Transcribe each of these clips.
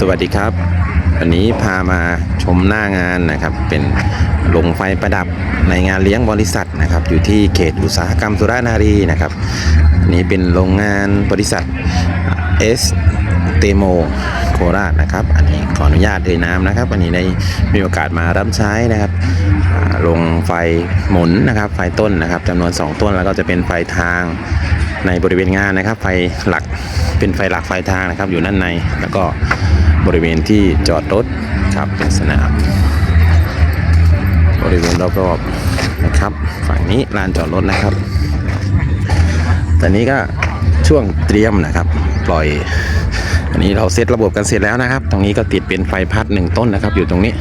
สวัสดีครับ วันนี้พามาชมหน้างานนะครับ เป็นลงไฟประดับในงานเลี้ยงบริษัทนะครับ อยู่ที่เขตอุตสาหกรรมสุรานารีนะครับนนี้เป็นโรงงานบริษัทเอสเตโมโคราชนะครับ อันนี้ขออนุญาตเอ่ยนามนะครับวันนี้ได้มีโอกาสมารับใช้นะครับลงไฟหมุนนะครับ ไฟต้นนะครับจำนวน 2 ต้นแล้วก็จะเป็นไฟทางในบริเวณงานนะครับ ไฟหลักเป็นไฟหลักไฟทางนะครับ อยู่ด้านในแล้วก็ บริเวณที่จอดรถครับเป็นสนาม บริเวณรอบๆนะครับ ฝั่งนี้ลานจอดรถนะครับ ตอนนี้ก็ช่วงเตรียมนะครับ ปล่อย อันนี้เราเซตระบบกันเสร็จแล้วนะครับ ตรงนี้ก็ติดเป็นไฟพัดหนึ่งต้นนะครับ อยู่ตรงนี้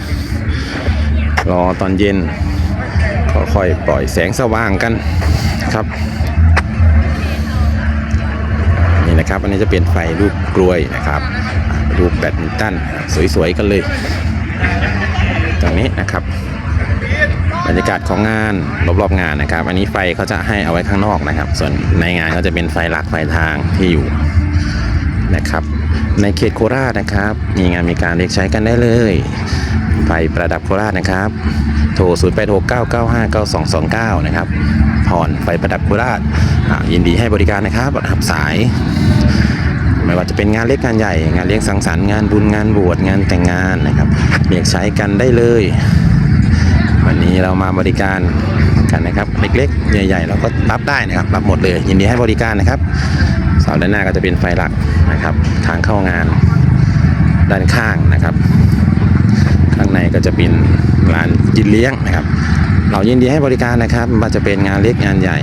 รอตอนเย็นค่อยๆปล่อยแสงสว่างกันครับนี่นะครับ อันนี้จะเป็นไฟรูปกล้วยนะครับ อ่ารูแบดมินตันสวยๆกันเลย ตรงนี้นะครับบรรยากาศของงานรอบๆงานนะครับ อันนี้ไฟเขาจะให้เอาไว้ข้างนอกนะครับ ส่วนในงานก็จะเป็นไฟหลักไฟทางที่อยู่นะครับ ในเขตโคราชนะครับ มีงานมีการเรียกใช้กันได้เลย ไฟประดับโคราชนะครับ โทร 0 8 6 9 9 5 9 2 2 9 นะครับผ่อนไฟประดับโคราชยินดีให้บริการนะครับรับสาย เป็นงานเล็กงานใหญ่ งานเลี้ยงสังสรรค์งานบุญงานบวชงานแต่งงานนะครับเรียกใช้กันได้เลย วันนี้เรามาบริการกันนะครับ เล็กๆ ใหญ่ ๆ เราก็รับได้นะครับ รับหมดเลยยินดีให้บริการนะครับเสาด้านหน้าก็จะเป็นไฟหลักนะครับ ทางเข้างานด้านข้างนะครับ ข้างในก็จะเป็นร้านกินเลี้ยงนะครับ เรายินดีให้บริการนะครับไม่ว่าจะเป็นงานเล็กงานใหญ่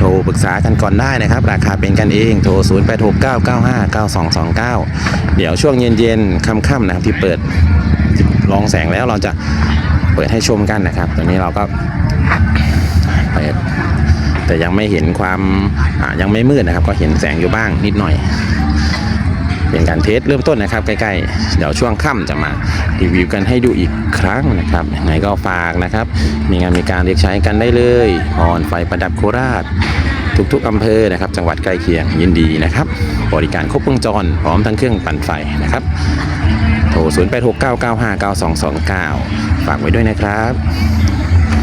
โทรปรึกษากันก่อนได้นะครับ ราคาเป็นกันเองโทร 0 8 6 9 9 5 9 2 2 9 เดี๋ยวช่วงเย็นๆค่ำๆนะครับที่เปิดลองแสงแล้วเราจะเปิดให้ชมกันนะครับ ตอนนี้เราก็เปิดแต่ยังไม่เห็นความยังไม่มืดนะครับ ก็เห็นแสงอยู่บ้างนิดหน่อย เป็นการเทสเริ่มต้นนะครับ ใกล้ๆ เดี๋ยวช่วงค่ำจะมารีวิวกันให้ดูอีกครั้งนะครับยังไงก็ฝากนะครับ มีงานมีการเรียกใช้กันได้เลยพรไฟประดับโคราช ทุกๆอำเภอนะครับ จังหวัดใกล้เคียงยินดีนะครับ บริการครบวงจรพร้อมทั้งเครื่องปั่นไฟนะครับโทร 0 8 6 9 9 5 9 2 2 9 ฝากไว้ด้วยนะครับ